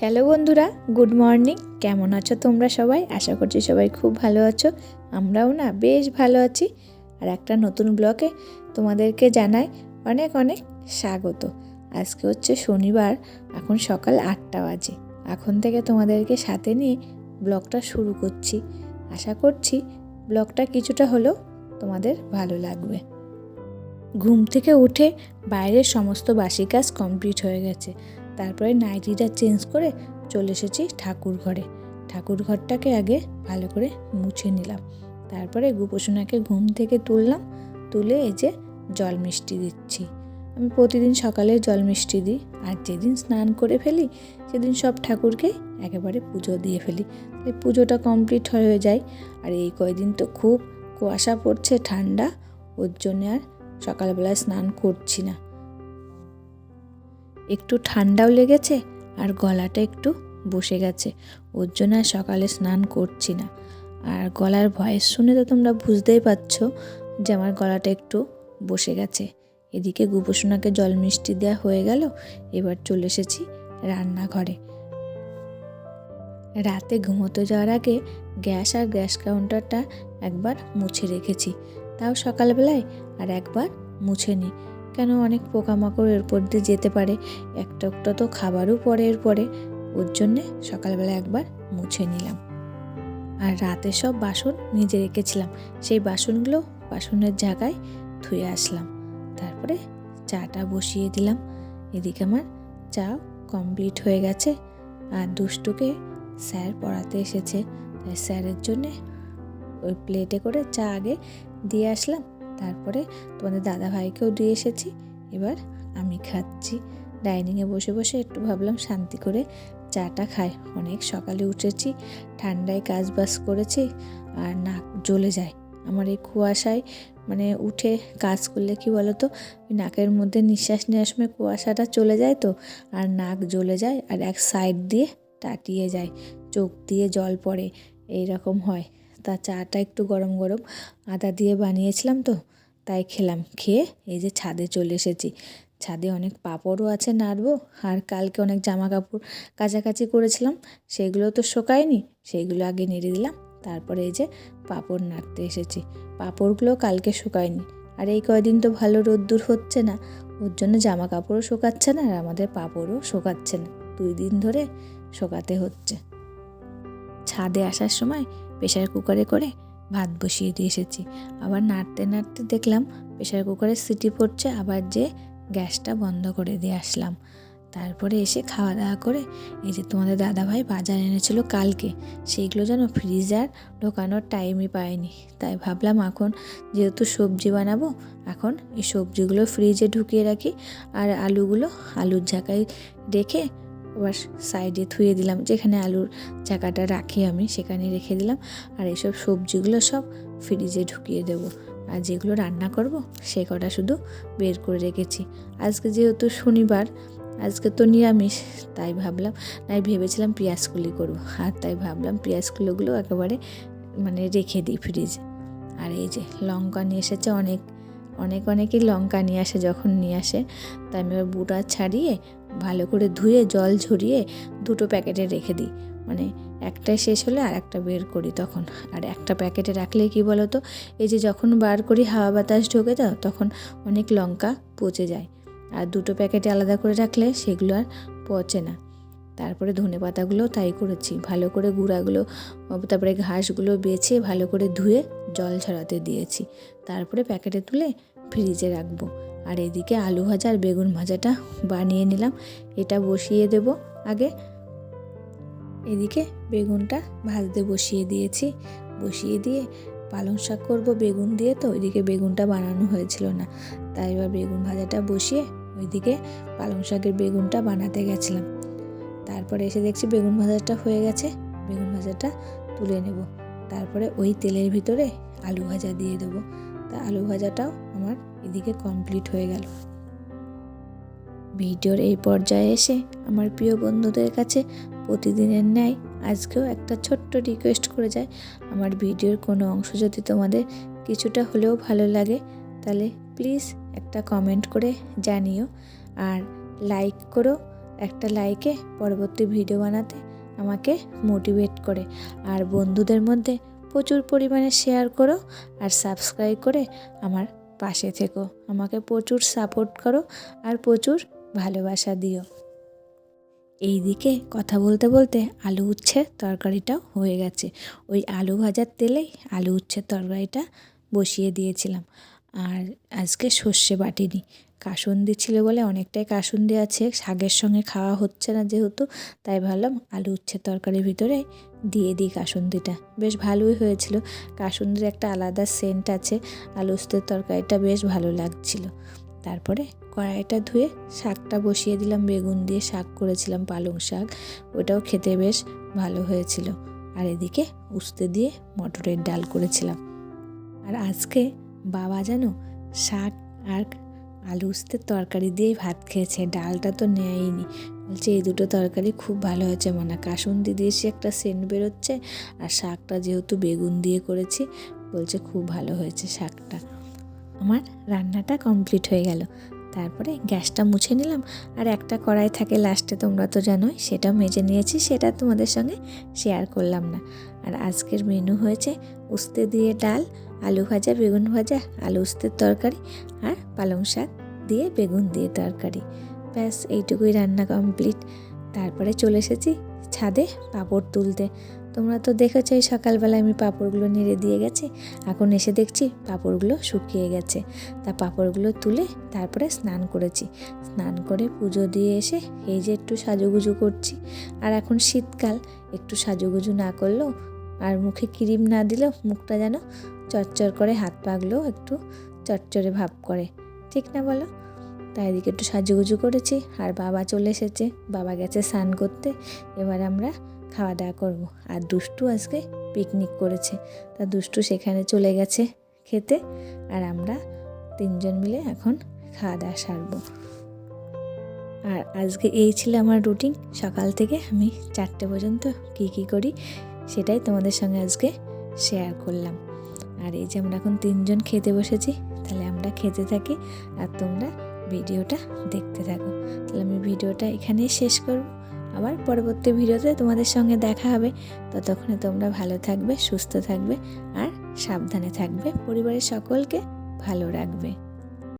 Hello বন্ধুরা, good morning. কেমন আছো তোমরা সবাই? আশা করছি সবাই খুব ভালো আছো। আমরাও না বেশ ভালো আছি। আর একটা নতুন ব্লকে তোমাদেরকে জানাই অনেক অনেক স্বাগত। আজকে হচ্ছে শনিবার, এখন সকাল আটটা বাজে। এখন থেকে তোমাদেরকে সাথে নিয়ে ব্লগটা শুরু করছি। আশা করছি ব্লগটা কিছুটা হলেও তোমাদের ভালো লাগবে। ঘুম থেকে উঠে বাইরের সমস্ত বাসি কাজ কমপ্লিট হয়ে গেছে। তারপরে নাইটিটা চেঞ্জ করে চলে এসেছি ঠাকুর ঘরে ঠাকুর ঘরটাকে আগে ভালো করে মুছে নিলাম। তারপরে গুপোষণাকে ঘুম থেকে তুললাম, তুলে এই যে জল মিষ্টি দিচ্ছি। আমি প্রতিদিন সকালে জল মিষ্টি দিই, আর যেদিন স্নান করে ফেলি, সেদিন সব ঠাকুরকে একেবারে পুজো দিয়ে ফেলি। তাহলে পুজোটা কমপ্লিট হয়ে যায়, আর এই কয়দিন তো খুব কুয়াশা পড়ছে, ঠান্ডা, ওর জন্যে আর সকালবেলায় স্নান করছি না। একটু ঠান্ডাও লেগেছে আর গলাটা একটু বসে গেছে। ওর জন্য আর সকালে স্নান করছি না। আর গলার ভয়েস শুনে তো তোমরা বুঝতেই পারছ যে আমার গলাটা একটু বসে গেছে। এদিকে গুপোষণাকে জল মিষ্টি দেওয়া হয়ে গেল, এবার চলে এসেছি রান্নাঘরে। রাতে ঘুমোতে যাওয়ার আগে গ্যাস আর গ্যাস কাউন্টারটা একবার মুছে রেখেছি। তাও সকালবেলায় আর একবার মুছে নিই কেন অনেক পোকামাকড় এরপর দিয়ে যেতে পারে? একটা একটা তো খাবারও পরে এরপরে। ওর জন্যে সকালবেলা একবার মুছে নিলাম। আর রাতে সব বাসন নিজে রেখেছিলাম। সেই বাসনগুলো বাসনের জায়গায় ধুয়ে আসলাম। তারপরে চাটা বসিয়ে দিলাম। এদিকে আমার চা কমপ্লিট হয়ে গেছে। আর দুষ্টুকে স্যার পড়াতে এসেছে। তাই স্যারের জন্যে ওই প্লেটে করে চা আগে দিয়ে আসলাম। তারপরে তোমাদের দাদা ভাইকেও দিয়ে এসেছি। এবার আমি খাচ্ছি। ডাইনিংয়ে বসে বসে একটু ভাবলাম শান্তি করে চাটা খাই। অনেক সকালে উঠেছি, ঠান্ডায় কাজ বাজ করেছি আর নাক জ্বলে যায়। আমার এই কুয়াশায় মানে উঠে কাজ করলে কি বলো তো নাকের মধ্যে নিঃশ্বাস নেওয়ার সময় কুয়াশাটা চলে যায় তো, আর নাক জ্বলে যায় আর এক সাইড দিয়ে টাটিয়ে যায়, চোখ দিয়ে জল পড়ে এই রকম হয়। তা চাটা একটু গরম গরম আদা দিয়ে বানিয়েছিলাম তো, তাই খেলাম। খেয়ে এই যে ছাদে চলে এসেছি। ছাদে অনেক পাঁপড়ও আছে নাড়বো, আর কালকে অনেক জামা কাপড় কাচাকাচি করেছিলাম সেগুলো তো শোকায়নি সেইগুলো আগে নেড়ে দিলাম, তারপরে এই যে পাঁপড় নাড়তে এসেছি। পাঁপড়গুলো কালকে শুকায়নি। আর এই কয়দিন তো ভালো রোদ্দুর হচ্ছে না, ওর জন্য জামা কাপড়ও শোকাচ্ছে না, আর আমাদের পাঁপড়ও শোকাচ্ছে না, দুই দিন ধরে শোকাতে হচ্ছে। ছাদে আসার সময় প্রেশার কুকারে করে ভাত বসিয়ে দিয়ে এসেছি। আবার নাড়তে নাড়তে দেখলাম প্রেশার কুকারে সিটি পড়ছে, আবার যে গ্যাসটা বন্ধ করে দিয়ে আসলাম। তারপরে এসে খাওয়া দাওয়া করে এই যে তোমাদের দাদাভাই বাজার এনেছিল কালকে, সেইগুলো যেন ফ্রিজার ঢোকানোর টাইমই পায়নি। তাই ভাবলাম এখন যেহেতু সবজি বানাবো, এখন এই সবজিগুলো ফ্রিজে ঢুকিয়ে রাখি আর আলুগুলো আলুর ঝাঁকায় রেখে আবার সাইডে ধুয়ে দিলাম, যেখানে আলুর চাকাটা রাখি আমি সেখানে রেখে দিলাম। আর এসব সবজিগুলো সব ফ্রিজে ঢুকিয়ে দেবো। আর যেগুলো রান্না করব, সে কটা শুধু বের করে রেখেছি। আজকে যেহেতু শনিবার, আজকে তো নিরামিষ, তাই ভাবলাম, তাই ভেবেছিলাম পেঁয়াজকুলি করব। আর তাই ভাবলাম পেঁয়াজকুলোগুলো একেবারে মানে রেখে দিই ফ্রিজে আর এই যে লঙ্কা নিয়ে এসেছে অনেক অনেক অনেকই লঙ্কা নিয়ে আসে, যখন নিয়ে আসে, তাই আমি এবার বুটা ছাড়িয়ে ভালো করে ধুয়ে জল ঝরিয়ে দুটো প্যাকেটে রেখে দিই। মানে একটাই শেষ হলে আর একটা বের করি তখন। আর একটা প্যাকেটে রাখলে কি বলো তো এই যে যখন বার করি হাওয়া বাতাস ঢোকে তো, তখন অনেক লঙ্কা পচে যায়। আর দুটো প্যাকেটে আলাদা করে রাখলে সেগুলো আর পচে না। তারপরে ধনে পাতাগুলো তাই করেছি। ভালো করে গুঁড়াগুলো, তারপরে ঘাসগুলো বেছে ভালো করে ধুয়ে জল ঝরাতে দিয়েছি। তারপরে প্যাকেটে তুলে ফ্রিজে রাখব। আর এদিকে আলু ভাজা আর বেগুন ভাজাটা বানিয়ে নিলাম। এটা বসিয়ে দেব আগে। এদিকে বেগুনটা ভাজতে বসিয়ে দিয়েছি। বসিয়ে দিয়ে পালং শাক করব বেগুন দিয়ে তো, ওইদিকে বেগুনটা বানানো হয়েছিল না। তাই এবার বেগুন ভাজাটা বসিয়ে ওইদিকে পালং শাকের বেগুনটা বানাতে গেছিলাম। তারপরে এসে দেখছি বেগুন ভাজাটা হয়ে গেছে। বেগুন ভাজাটা তুলে নেব। তারপরে ওই তেলের ভিতরে আলু ভাজা দিয়ে দেবো। তা আলু ভাজাটাও আমার এদিকে কমপ্লিট হয়ে গেল। ভিডিওর এই পর্যায়ে এসে আমার প্রিয় বন্ধুদের কাছে প্রতিদিনের ন্যায় আজকেও একটা ছোট্ট রিকোয়েস্ট করে যায়। আমার ভিডিওর কোনো অংশ যদি তোমাদের কিছুটা হলেও ভালো লাগে, তাহলে প্লিজ একটা কমেন্ট করে জানিও। আর লাইক করো, একটা লাইকে পরবর্তী ভিডিও বানাতে আমাকে মোটিভেট করে। আর বন্ধুদের মধ্যে প্রচুর পরিমাণে শেয়ার করো আর সাবস্ক্রাইব করে আমার পাশে থেকো। আমাকে প্রচুর সাপোর্ট করো আর প্রচুর ভালোবাসা দিও। এই দিকে কথা বলতে বলতে আলু উচ্ছের তরকারিটাও হয়ে গেছে। ওই আলু ভাজার তেলেই আলু উচ্ছের তরকারিটা বসিয়ে দিয়েছিলাম। আর আজকে সর্ষে বাটিনি। কাসুন্দি ছিল বলে অনেকটাই কাসুন্দি আছে, শাকের সঙ্গে খাওয়া হচ্ছে না যেহেতু, তাই ভাবলাম আলু উচ্ছের তরকারির ভিতরে দিয়ে দিই কাসুন্দিটা। বেশ ভালোই হয়েছিল। কাসুন্দির একটা আলাদা সেন্ট আছে, আলু উচ্ছের তরকারিটা বেশ ভালো লাগছিল। তারপরে কড়াইটা ধুয়ে শাকটা বসিয়ে দিলাম, বেগুন দিয়ে শাক করেছিলাম, পালং শাক। ওটাও খেতে বেশ ভালো হয়েছিল। আর এদিকে উস্তে দিয়ে মটরের ডাল করেছিলাম। আর আজকে বাবা জানো, শাক আর আলু উস্তের তরকারি দিয়েই ভাত খেয়েছে, ডালটা তো নেয়নি বলছে, এই দুটো তরকারি খুব ভালো হয়েছে মানে কাসুন্দি দিয়েছি একটা সেন্ট বেরোচ্ছে আর শাকটা যেহেতু বেগুন দিয়ে করেছি, বলছে খুব ভালো হয়েছে শাকটা। আমার রান্নাটা কমপ্লিট হয়ে গেল। তারপরে গ্যাসটা মুছে নিলাম আর একটা কড়াই থাকে লাস্টে, তোমরা তো জানোই, সেটা মেজে নিয়েছি, সেটা তোমাদের সঙ্গে শেয়ার করলাম না। আর আজকের মেনু হয়েছে উস্তে দিয়ে ডাল আলু ভাজা, বেগুন ভাজা, আলু উস্তের তরকারি আর পালং শাক দিয়ে বেগুন দিয়ে তরকারি। ব্যাস, এইটুকুই রান্না কমপ্লিট তারপরে চলে এসেছি ছাদে পাঁপড় তুলতে। তোমরা তো দেখেছ এই সকালবেলা আমি পাঁপড়গুলো নেড়ে দিয়ে গেছি। এখন এসে দেখছি পাঁপড়গুলো শুকিয়ে গেছে। তা পাঁপড়গুলো তুলে তারপরে স্নান করেছি। স্নান করে পুজো দিয়ে এসে এই যে একটু সাজুগুজু করছি। আর এখন শীতকাল, একটু সাজুগুজু না করলেও আর মুখে ক্রিম না দিলেও মুখটা যেন চরচর করে হাত পাগুলো একটু চরচরে ভাব করে। ঠিক না বলো? তাই এদিকে একটু সাজুগুজু করেছি, আর বাবা চলে এসেছে। বাবা গেছে স্নান করতে, এবার আমরা খাওয়া দাওয়া করব। আর দুষ্টু আজকে পিকনিক করেছে। তা দুষ্টু সেখানে চলে গেছে খেতে, আর আমরা তিনজন মিলে এখন খাওয়া দাওয়া সারবো। আর আজকে এই ছিল আমার রুটিন সকাল থেকে আমি চারটে পর্যন্ত কী কী করি, সেটাই তোমাদের সঙ্গে আজকে শেয়ার করলাম। আর এই যে আমরা এখন তিনজন খেতে বসেছি, তাহলে আমরা খেতে থাকি আর তোমরা ভিডিওটা দেখতে থাকো। তাহলে আমি ভিডিওটা এখানেই শেষ করব। আবার পরবর্তী ভিডিওতে তোমাদের সঙ্গে দেখা হবে। ততক্ষণে তোমরা ভালো থাকবে, সুস্থ থাকবে আর সাবধানে থাকবে। পরিবারের সকলকে ভালো রাখবে।